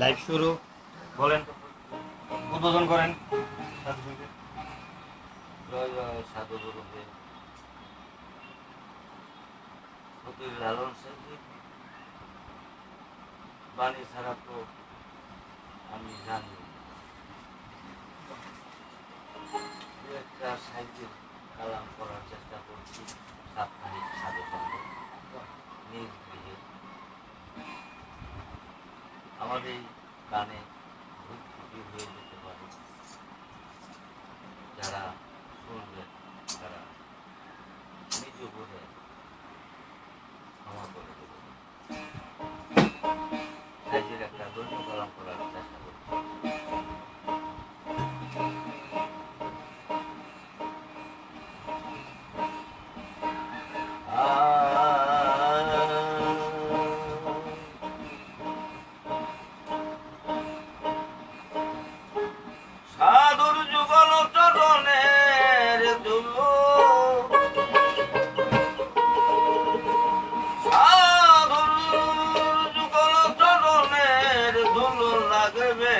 Live শুরু। বলেন। উদ্বোধন করেন। লালন বাণী ছাড়া তো আমি জানি একটা সাহিত্যের কালাম করার চেষ্টা করছি, সাপ্তাহিক সাধু নিজ গৃহে কানে ভুল ত্রুটি হয়ে যেতে পারে। যারা শুনবেন তারা নিজ বোধে লাগবে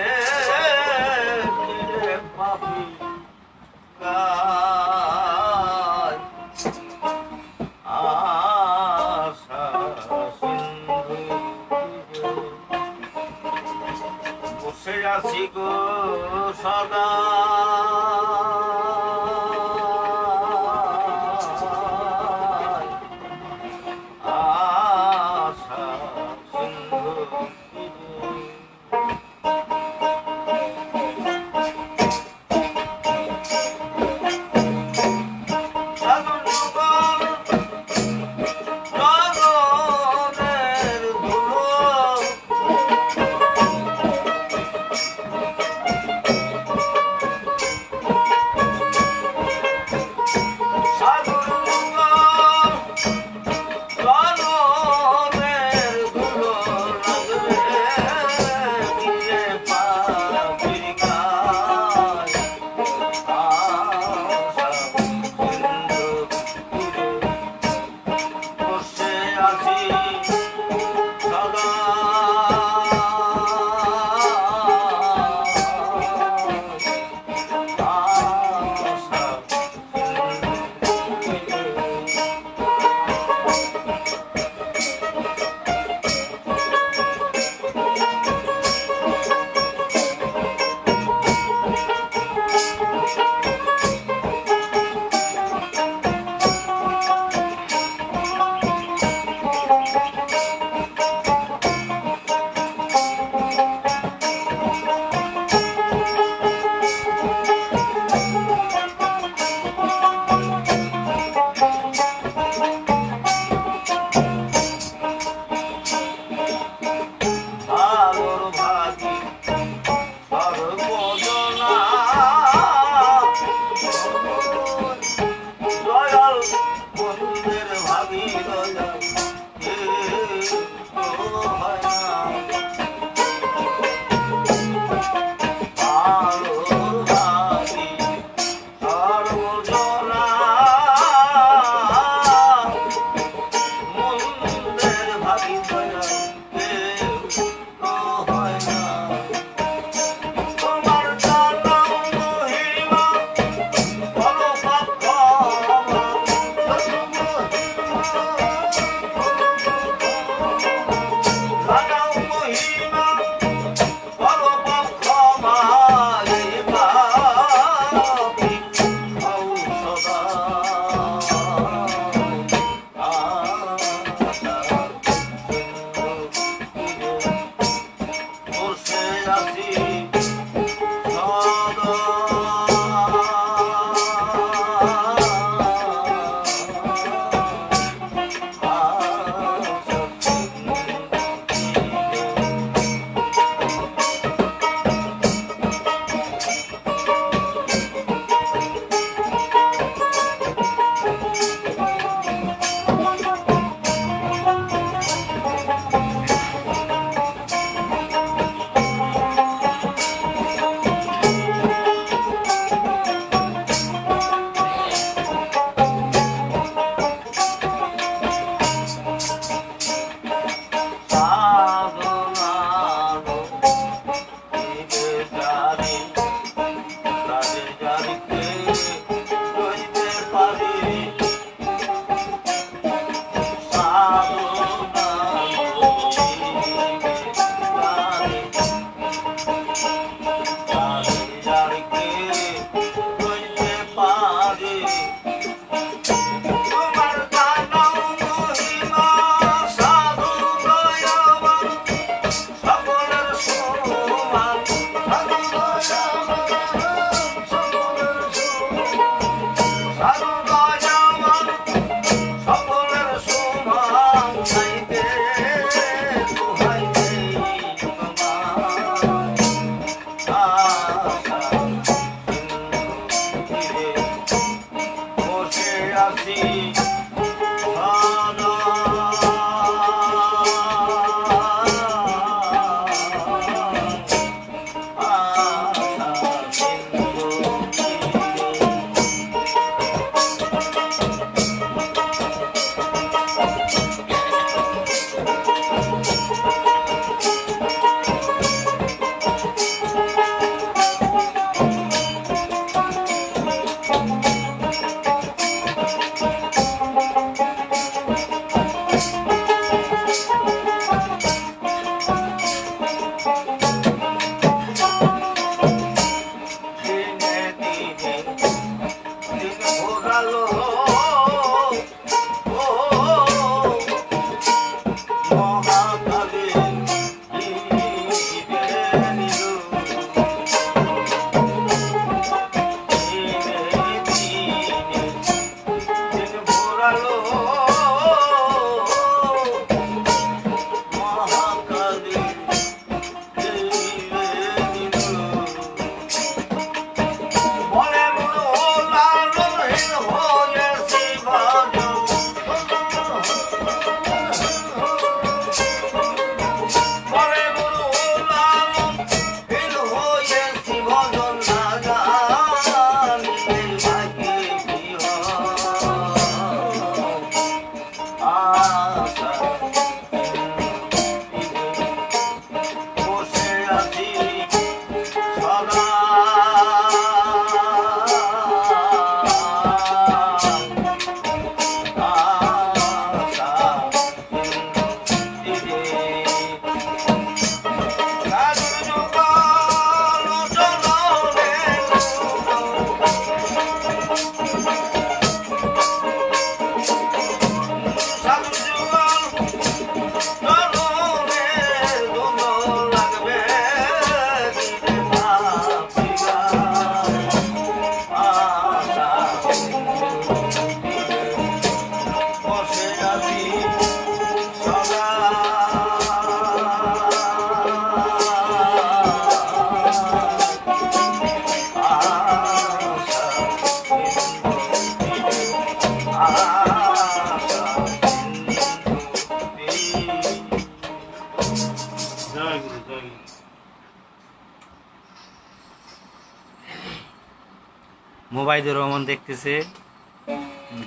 মোবাইদুর রহমান দেখতেছে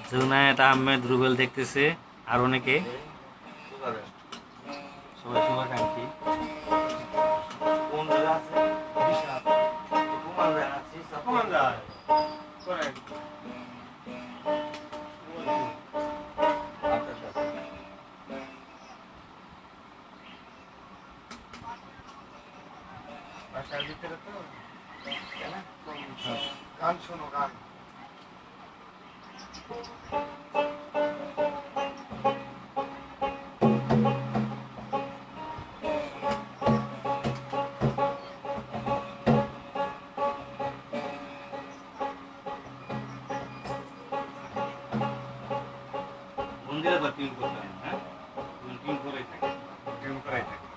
জুনায়েত আহমেদ রুবেল দেখতেছে আর অনেকে। তো? কেন গান শোনো গান। মন্দিরে তো টিম করতে হয়, টিম করেই থাকে। টিম করাই থাকে।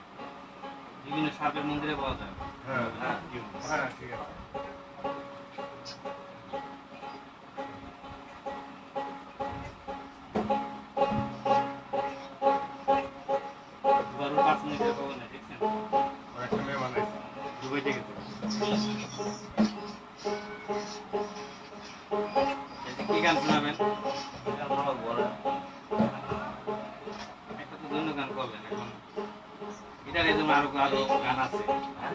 বিভিন্ন সাপের মন্দিরে পাওয়া যায়। হ্যাঁ। হ্যাঁ টিম হ্যাঁ ঠিক আছে। কি গান শোনাবেন একটা তো ধন্য গান করলেন এখন এটার এই জন্য আরও আরও গান আছে হ্যাঁ